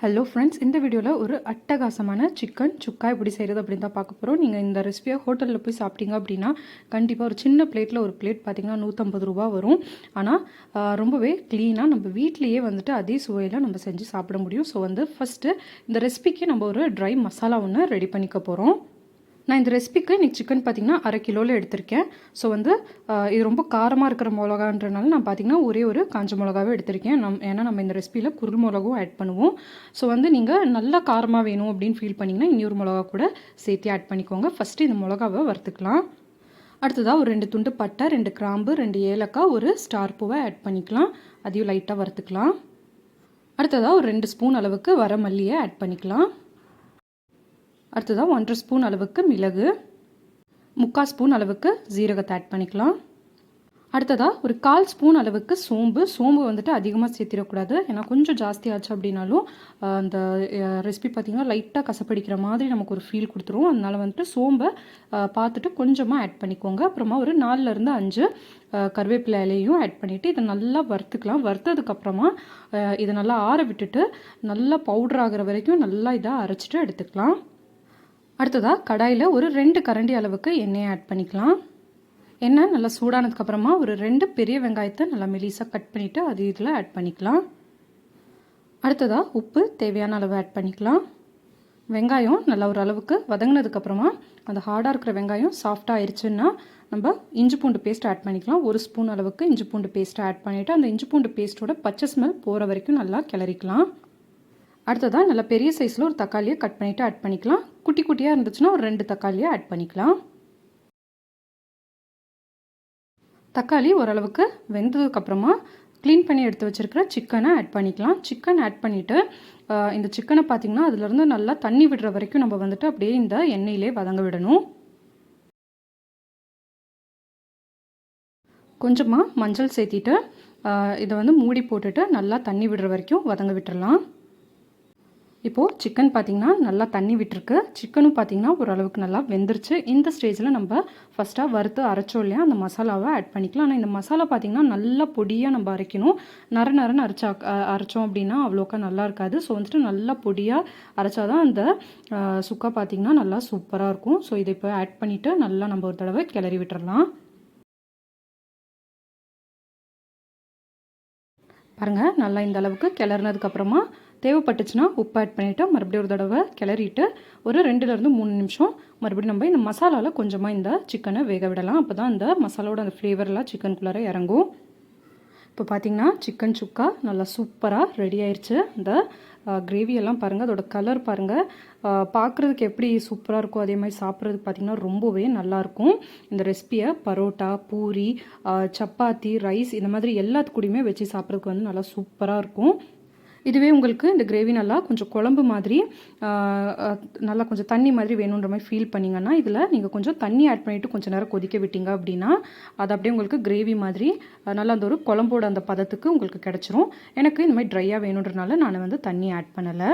Hello friends இந்த வீடியோவில் ஒரு அட்டகாசமான சிக்கன் சுக்கா எப்படி செய்கிறது அப்படின்னு தான் பார்க்க போகிறோம் நீங்கள் இந்த ரெசிபியை ஹோட்டலில் போய் சாப்பிட்டீங்க அப்படின்னா கண்டிப்பாக ஒரு சின்ன பிளேட்டில் ஒரு பிளேட் பார்த்திங்கன்னா நூற்றம்பது ரூபா வரும். ஆனால் ரொம்பவே க்ளீனாக நம்ம வீட்லேயே வந்துட்டு அதே சுவையில் நம்ம செஞ்சு சாப்பிட முடியும். ஸோ வந்து ஃபஸ்ட்டு இந்த ரெசிபிக்கு நம்ம ஒரு ட்ரை மசாலா ஒன்று ரெடி பண்ணிக்க போகிறோம் நான் இந்த ரெசிபிக்கு இன்றைக்கி சிக்கன் பார்த்திங்கன்னா அரை கிலோவில் எடுத்திருக்கேன். ஸோ வந்து இது ரொம்ப காரமாக இருக்கிற மிளகான்றனால நான் பார்த்திங்கன்னா ஒரே ஒரு காஞ்ச மிளகாவே எடுத்திருக்கேன். நம் ஏன்னா நம்ம இந்த ரெசிபியில் குரு மிளகும் ஆட் பண்ணுவோம். ஸோ வந்து நீங்கள் நல்லா காரமாக வேணும் அப்படின்னு ஃபீல் பண்ணிங்கன்னா இன்னொரு மிளகா கூட சேர்த்து ஆட் பண்ணிக்கோங்க. ஃபஸ்ட்டு இந்த மிளகாவை வறுத்துக்கலாம். அடுத்ததாக ஒரு ரெண்டு துண்டு பட்டை ரெண்டு கிராம்பு ரெண்டு ஏலக்காய் ஒரு ஸ்டார் பூவை ஆட் பண்ணிக்கலாம். அதையும் லைட்டாக வறுத்துக்கலாம். அடுத்ததாக ஒரு ரெண்டு ஸ்பூன் அளவுக்கு வர மல்லியை ஆட் பண்ணிக்கலாம். அடுத்ததாக ஒன்றரை ஸ்பூன் அளவுக்கு மிளகு முக்கால் ஸ்பூன் அளவுக்கு ஜீரகத்தை ஆட் பண்ணிக்கலாம். அடுத்ததாக ஒரு கால் ஸ்பூன் அளவுக்கு சோம்பு. சோம்பு வந்துட்டு அதிகமாக சேர்த்திடக்கூடாது. ஏன்னா கொஞ்சம் ஜாஸ்தி ஆச்சு அப்படின்னாலும் அந்த ரெசிபி பார்த்திங்கன்னா லைட்டாக கசப்படிக்கிற மாதிரி நமக்கு ஒரு ஃபீல் கொடுத்துரும். அதனால் வந்துட்டு சோம்பை பார்த்துட்டு கொஞ்சமாக ஆட் பண்ணிக்கோங்க. அப்புறமா ஒரு நாலுலேருந்து அஞ்சு கருவேப்பிலை இலையும் ஆட் பண்ணிவிட்டு இதை நல்லா வறுத்துக்கலாம். வறுத்ததுக்கப்புறமா இதை நல்லா ஆற விட்டுட்டு நல்லா பவுடர் ஆகிற வரைக்கும் நல்லா இதாக அரைச்சிட்டு எடுத்துக்கலாம். அடுத்ததாக கடாயில் ஒரு ரெண்டு கரண்டி அளவுக்கு எண்ணெயை ஆட் பண்ணிக்கலாம். எண்ணெய் நல்லா சூடானதுக்கப்புறமா ஒரு ரெண்டு பெரிய வெங்காயத்தை நல்லா மெலிசாக கட் பண்ணிவிட்டு அது இதில் ஆட் பண்ணிக்கலாம். அடுத்ததாக உப்பு தேவையான அளவு ஆட் பண்ணிக்கலாம். வெங்காயம் நல்லா ஒரு அளவுக்கு வதங்கினதுக்கப்புறமா அந்த ஹார்டாக இருக்கிற வெங்காயம் சாஃப்டாக ஆயிடுச்சுன்னா நம்ம இஞ்சி பூண்டு பேஸ்ட் ஆட் பண்ணிக்கலாம். ஒரு ஸ்பூன் அளவுக்கு இஞ்சி பூண்டு பேஸ்ட்டை ஆட் பண்ணிவிட்டு அந்த இஞ்சி பூண்டு பேஸ்ட்டோட பச்சை ஸ்மெல் போகிற வரைக்கும் நல்லா கிளறிக்கலாம். அடுத்ததாக நல்லா பெரிய சைஸில் ஒரு தக்காளியை கட் பண்ணிவிட்டு ஆட் பண்ணிக்கலாம். குட்டி குட்டியாக இருந்துச்சுன்னா ஒரு ரெண்டு தக்காளியை ஆட் பண்ணிக்கலாம். தக்காளி ஓரளவுக்கு வெந்ததுக்கப்புறமா க்ளீன் பண்ணி எடுத்து வச்சுருக்கிற சிக்கனை ஆட் பண்ணிக்கலாம். சிக்கன் ஆட் பண்ணிவிட்டு இந்த சிக்கனை பார்த்திங்கன்னா அதுலேருந்து நல்லா தண்ணி விடுற வரைக்கும் நம்ம வந்துட்டு அப்படியே இந்த எண்ணெயிலே வதங்க விடணும். கொஞ்சமாக மஞ்சள் சேர்த்திட்டு இதை வந்து மூடி போட்டுட்டு நல்லா தண்ணி விடுற வரைக்கும் வதங்க விட்டுறலாம். இப்போது சிக்கன் பார்த்திங்கன்னா நல்லா தண்ணி விட்டுருக்கு. சிக்கனும் பார்த்திங்கன்னா ஓரளவுக்கு நல்லா வெந்துருச்சு. இந்த ஸ்டேஜில் நம்ம ஃபஸ்ட்டாக வறுத்து அரைச்சோம் இல்லையா? அந்த மசாலாவை ஆட் பண்ணிக்கலாம். ஆனால் இந்த மசாலா பார்த்திங்கன்னா நல்லா பொடியாக நம்ம அரைக்கணும். நர நரன்னு அரைச்சா அரைச்சோம் அப்படின்னா அவ்வளோக்கா நல்லா இருக்காது. ஸோ வந்துட்டு நல்லா பொடியாக அரைச்சாதான் அந்த சுக்கா பார்த்திங்கன்னா நல்லா சூப்பராக இருக்கும். ஸோ இதை இப்போ ஆட் பண்ணிவிட்டு நல்லா நம்ம ஒரு தடவை கிளறி விட்டுறலாம். பாருங்கள் நல்லா இந்த அளவுக்கு கிளறினதுக்கப்புறமா தேவைப்பட்டுச்சுன்னா உப்பு ஆட் பண்ணிவிட்டு மறுபடியும் ஒரு தடவை கிளறிட்டு ஒரு ரெண்டுலேருந்து மூணு நிமிஷம் மறுபடியும் நம்ம இந்த மசாலாவில் கொஞ்சமாக இந்த சிக்கனை வேக விடலாம். அப்போ தான் இந்த மசாலாவோட அந்த ஃப்ளேவர்லாம் சிக்கனுக்குள்ளார இறங்கும். இப்போ பார்த்திங்கன்னா சிக்கன் சுக்கா நல்லா சூப்பராக ரெடி ஆயிடுச்சு இந்த கிரேவியெல்லாம் பாருங்கள் அதோட கலர் பாருங்கள் பார்க்குறதுக்கு எப்படி சூப்பராக இருக்கும் அதே மாதிரி சாப்பிட்றதுக்கு பார்த்திங்கன்னா ரொம்பவே நல்லாயிருக்கும் இந்த ரெசிபியை பரோட்டா பூரி சப்பாத்தி ரைஸ் இந்த மாதிரி எல்லாத்துக்கூடையுமே வச்சு சாப்பிட்றதுக்கு வந்து நல்லா சூப்பராக இருக்கும். இதுவே உங்களுக்கு இந்த கிரேவி நல்லா கொஞ்சம் குழம்பு மாதிரி நல்லா கொஞ்சம் தண்ணி மாதிரி வேணுன்ற மாதிரி ஃபீல் பண்ணிங்கன்னா இதில் நீங்கள் கொஞ்சம் தண்ணி ஆட் பண்ணிவிட்டு கொஞ்சம் நேரம் கொதிக்க விட்டீங்க அப்படின்னா அது அப்படியே உங்களுக்கு கிரேவி மாதிரி நல்லா அந்த ஒரு குழம்போட அந்த பதத்துக்கு உங்களுக்கு கிடச்சிரும். எனக்கு இந்த மாதிரி ட்ரையாக வேணுன்றனால நான் வந்து தண்ணி ஆட் பண்ணலை.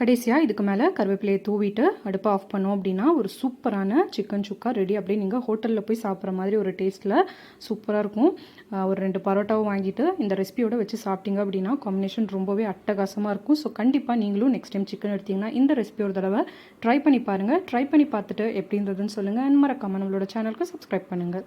கடைசியாக இதுக்கு மேலே கருவேப்பிலையை தூவிட்டு அடுப்பை ஆஃப் பண்ணோம் அப்படின்னா ஒரு சூப்பரான சிக்கன் சுக்கா ரெடி அப்படியே நீங்கள் ஹோட்டலில் போய் சாப்பிட்ற மாதிரி ஒரு டேஸ்ட்டில் சூப்பராக இருக்கும். ஒரு ரெண்டு பரோட்டாவும் வாங்கிட்டு இந்த ரெசிபியோட வச்சு சாப்பிட்டீங்க அப்படின்னா காம்பினேஷன் ரொம்பவே அட்டகாசமாக இருக்கும். ஸோ கண்டிப்பாக நீங்களும் நெக்ஸ்ட் டைம் சிக்கன் எடுத்திங்கன்னா இந்த ரெசிபி ஒரு தடவை ட்ரை பண்ணி பாருங்கள் ட்ரை பண்ணி பார்த்துட்டு எப்படி இருந்ததுன்னு சொல்லுங்கள் அண்ட் மறக்காமல் நம்மளோட சேனலுக்கு சப்ஸ்கிரைப் பண்ணுங்கள்